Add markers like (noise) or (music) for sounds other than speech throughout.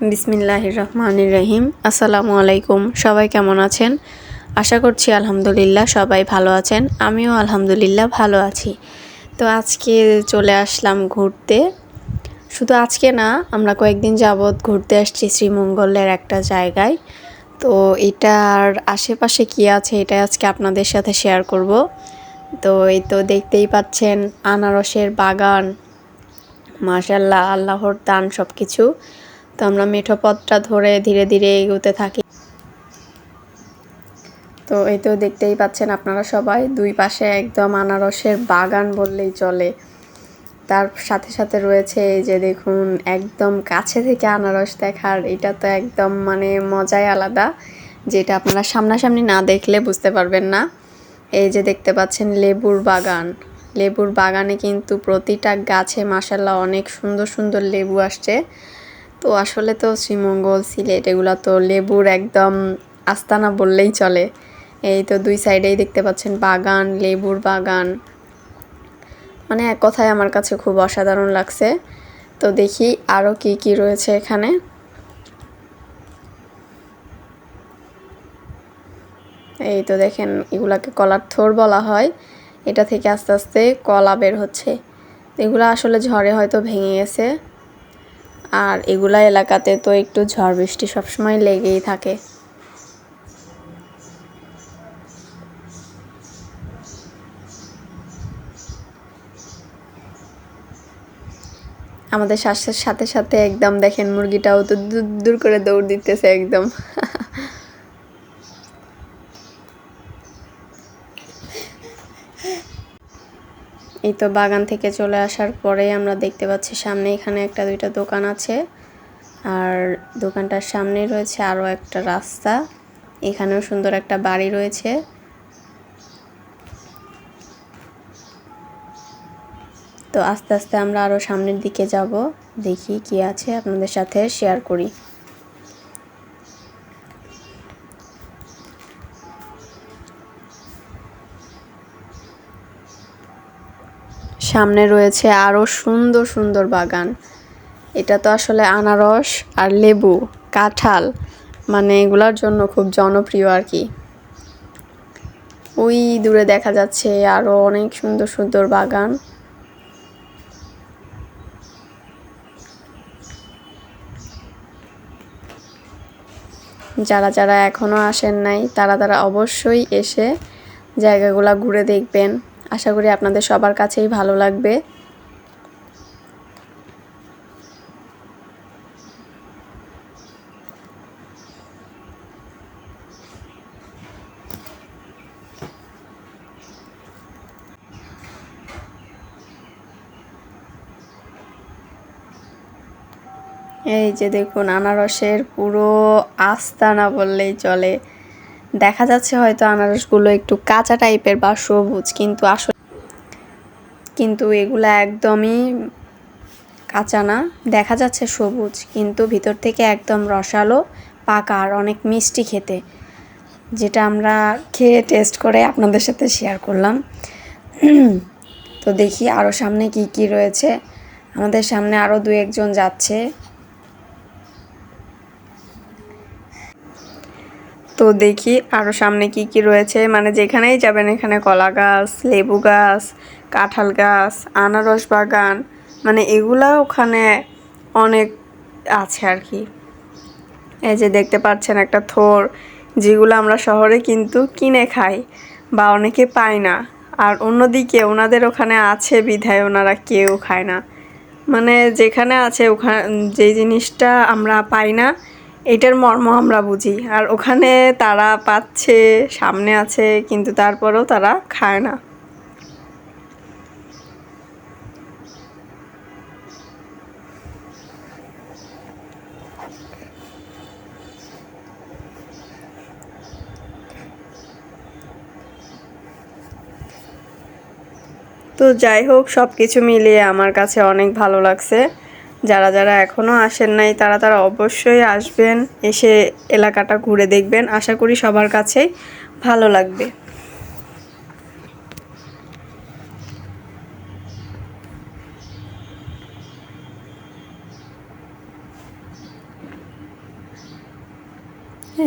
বিসমিল্লাহির রহমানির রহিম। আসসালামু আলাইকুম। সবাই কেমন আছেন? আশা করছি আলহামদুলিল্লাহ সবাই ভালো আছেন। আমিও আলহামদুলিল্লাহ ভালো আছি। তো আজকে চলে আসলাম ঘুরতে। শুধু আজকে না, আমরা কয়েকদিন যাবৎ ঘুরতে আসছি শ্রীমঙ্গলের একটা জায়গায়। তো এটার আশেপাশে কি আছে এটা আজকে আপনাদের সাথে শেয়ার করব। তো এই তো দেখতেই পাচ্ছেন, আনারসের বাগান মাশাল্লাহ আল্লাহর দান সব কিছু তো আমরা মেঠো পথটা ধরে ধীরে ধীরে এগোতে থাকি। তো এই তো দেখতেই পাচ্ছেন আপনারা সবাই, দুই পাশে একদম আনারসের বাগান বললেই চলে। তার সাথে সাথে রয়েছে এই যে দেখুন, একদম কাছে থেকে আনারস দেখার, এটা তো একদম মানে মজাই আলাদা, যেটা আপনারা সামনাসামনি না দেখলে বুঝতে পারবেন না। এই যে দেখতে পাচ্ছেন লেবুর বাগান। লেবুর বাগানে কিন্তু প্রতিটা গাছে মাসাল্লাহ অনেক সুন্দর সুন্দর লেবু আসছে। তো আসলে তো শ্রীমঙ্গল, সিলেট এগুলো তো লেবুর একদম আস্তানা বললেই চলে। এই তো দুই সাইডেই দেখতে পাচ্ছেন বাগান, লেবুর বাগান। মানে এক কথায় আমার কাছে খুব অসাধারণ লাগছে। তো দেখি আরও কি কি রয়েছে এখানে। এই তো দেখেন এগুলাকে কলার থোর বলা হয়। এটা থেকে আস্তে আস্তে কলা বের হচ্ছে। এগুলো আসলে ঝড়ে হয়তো ভেঙে গেছে। আর এগুলা এলাকাতে তো একটু ঝড় বৃষ্টি সবসময় লেগেই থাকে। আমাদের শ্বাসের সাথে সাথে একদম দেখেন মুরগিটাও তো দূর দূর করে দৌড় দিতেছে একদম। (laughs) এই তো বাগান থেকে চলে আসার পরে আমরা দেখতে পাচ্ছি সামনে এখানে একটা দুইটা দোকান আছে। আর দোকানটার সামনে রয়েছে আরও একটা রাস্তা। এখানেও সুন্দর একটা বাড়ি রয়েছে। তো আস্তে আস্তে আমরা আরও সামনের দিকে যাব। দেখি কি আছে আপনাদের সাথে শেয়ার করি। সামনে রয়েছে আরও সুন্দর সুন্দর বাগান। এটা তো আসলে আনারস আর লেবু, কাঁঠাল মানে এগুলোর জন্য খুব জনপ্রিয় আর কি। ওই দূরে দেখা যাচ্ছে আরও অনেক সুন্দর সুন্দর বাগান। যারা যারা এখনও আসেন নাই, তারা তারা অবশ্যই এসে জায়গাগুলো ঘুরে দেখবেন। আশা করি আপনাদের সবার কাছেই ভালো লাগবে। এই যে দেখুন, আনারসের পুরো আস্তানা বললেই চলে। দেখা যাচ্ছে হয়তো আনারসগুলো একটু কাঁচা টাইপের বা সবুজ, কিন্তু আসলে কিন্তু এগুলো একদমই কাঁচা না। দেখা যাচ্ছে সবুজ, কিন্তু ভিতর থেকে একদম রসালো, পাকা আর অনেক মিষ্টি খেতে, যেটা আমরা খেয়ে টেস্ট করে আপনাদের সাথে শেয়ার করলাম। তো দেখি আরও সামনে কি কি রয়েছে। আমাদের সামনে আরও দু একজন যাচ্ছে। তো দেখি আরও সামনে কি কি রয়েছে। মানে যেখানেই যাবেন এখানে কলা গাছ, লেবু গাছ, কাঁঠাল গাছ, আনারস বাগান মানে এগুলা ওখানে অনেক আছে আর কি এই যে দেখতে পাচ্ছেন একটা থোর, যেগুলো আমরা শহরে কিন্তু কিনে খাই বা অনেকে পায় না। আর অন্যদিকে ওনাদের ওখানে আছে বিধায় ওনারা কেউ খায় না। মানে যেখানে আছে ওখানে, যেই জিনিসটা আমরা পাই না এটার মর্ম আমরা বুঝি। আর ওখানে তারা পাচ্ছে, সামনে আছে, কিন্তু তারপরেও তারা খায় না। তো যাই হোক সব কিছু মিলিয়ে আমার কাছে অনেক ভালো লাগছে। যারা যারা এখনও আসেন নাই, তারা তারা অবশ্যই আসবেন, এসে এলাকাটা ঘুরে দেখবেন। আশা করি সবার কাছেই ভালো লাগবে।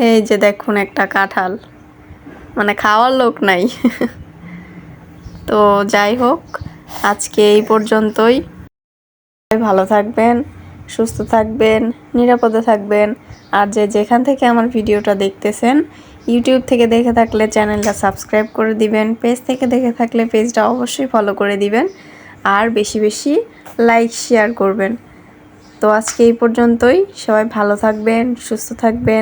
এই যে দেখুন একটা কাঁঠাল। মানে খাওয়ার লোক নাই। (laughs) তো যাই হোক, আজকে এই পর্যন্তই। ভালো থাকবেন, সুস্থ থাকবেন, নিরাপদে থাকবেন। আর যে যেখান থেকে আমার ভিডিওটা দেখতেছেন, ইউটিউব থেকে দেখে থাকলে চ্যানেলটা সাবস্ক্রাইব করে দিবেন, পেজ থেকে দেখে থাকলে পেজটা অবশ্যই ফলো করে দিবেন। আর বেশি বেশি লাইক শেয়ার করবেন। তো আজকে এই পর্যন্তই। সবাই ভালো থাকবেন, সুস্থ থাকবেন।